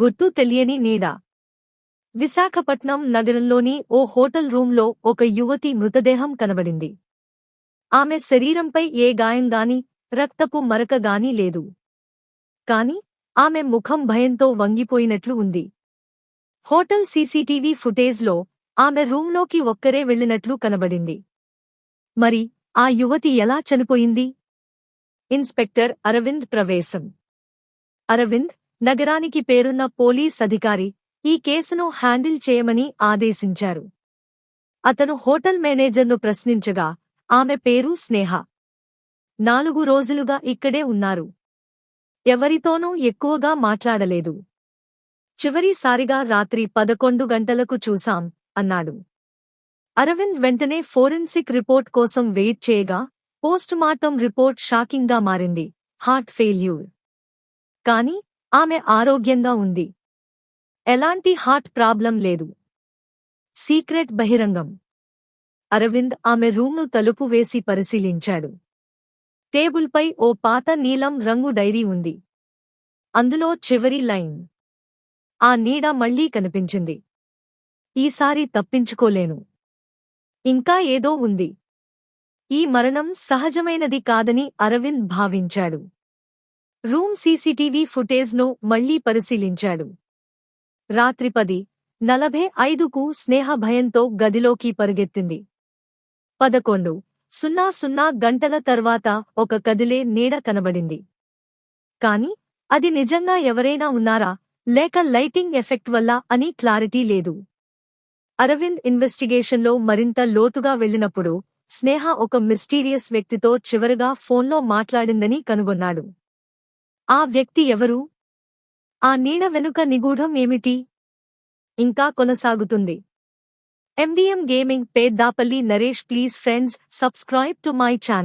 గుర్తు తెలియని నీడ. విశాఖపట్నం నగరంలోని ఓ హోటల్ రూంలో ఒక యువతి మృతదేహం కనబడింది. ఆమె శరీరంపై ఏ గాయం గాని రక్తపు మరకగాని లేదు. కాని ఆమె ముఖం భయంతో వంగిపోయినట్లు ఉంది. హోటల్ సీసీటీవీ ఫుటేజ్లో ఆమె రూంలోకి ఒక్కరే వెళ్ళినట్లు కనబడింది. మరి ఆ యువతి ఎలా చనిపోయింది? ఇన్స్పెక్టర్ అరవింద్ ప్రవేశం. అరవింద్ నగరానికి పేరున్న పోలీస్ అధికారి ఈ కేసును హ్యాండిల్ చేయమని ఆదేశించారు. అతను హోటల్ మేనేజర్ను ప్రశ్నించగా ఆమె పేరు స్నేహ. నాలుగు రోజులుగా ఇక్కడే ఉన్నారు. ఎవరితోనూ ఎక్కువగా మాట్లాడలేదు. చివరిసారిగా రాత్రి పదకొండు గంటలకు చూశాం అన్నాడు. అరవింద్ వెంటనే ఫోరెన్సిక్ రిపోర్ట్ కోసం వెయిట్ చేయగా పోస్టుమార్టం రిపోర్ట్ షాకింగ్గా మారింది. Heart failure. కాని ఆమె ఆరోగ్యంగా ఉంది. ఎలాంటి హార్ట్ ప్రాబ్లం లేదు. సీక్రెట్ బహిరంగం. అరవింద్ ఆమె రూమ్ను తలుపు వేసి పరిశీలించాడు. టేబుల్పై ఓ పాత నీలం రంగు డైరీ ఉంది. అందులో చివరి లైన్. ఆ నీడ మళ్ళీ కనిపించింది. ఈసారి తప్పించుకోలేను. ఇంకా ఏదో ఉంది. ఈ మరణం సహజమైనది కాదని అరవింద్ భావించాడు. రూమ్ సీసీటీవీ ఫుటేజ్ను మళ్ళీ పరిశీలించాడు. రాత్రి పది నలభై ఐదుకు స్నేహ భయంతో గదిలోకి పరుగెత్తింది. పదకొండు సున్నా సున్నా గంటల తర్వాత ఒక కదిలే నీడ కనబడింది. కాని అది నిజంగా ఎవరైనా ఉన్నారా? లేక లైటింగ్ ఎఫెక్ట్ వల్ల అని క్లారిటీ లేదు. అరవింద్ ఇన్వెస్టిగేషన్లో మరింత లోతుగా వెళ్ళినప్పుడు స్నేహ ఒక మిస్టీరియస్ వ్యక్తితో చివరగా ఫోన్లో మాట్లాడిందని కనుగొన్నాడు. ఆ వ్యక్తి ఎవరు? ఆ నీడ వెనుక నిగూఢం ఏమిటి? ఇంకా కొనసాగుతుంది. MDM gaming Peddapalli Naresh please friends subscribe to my channel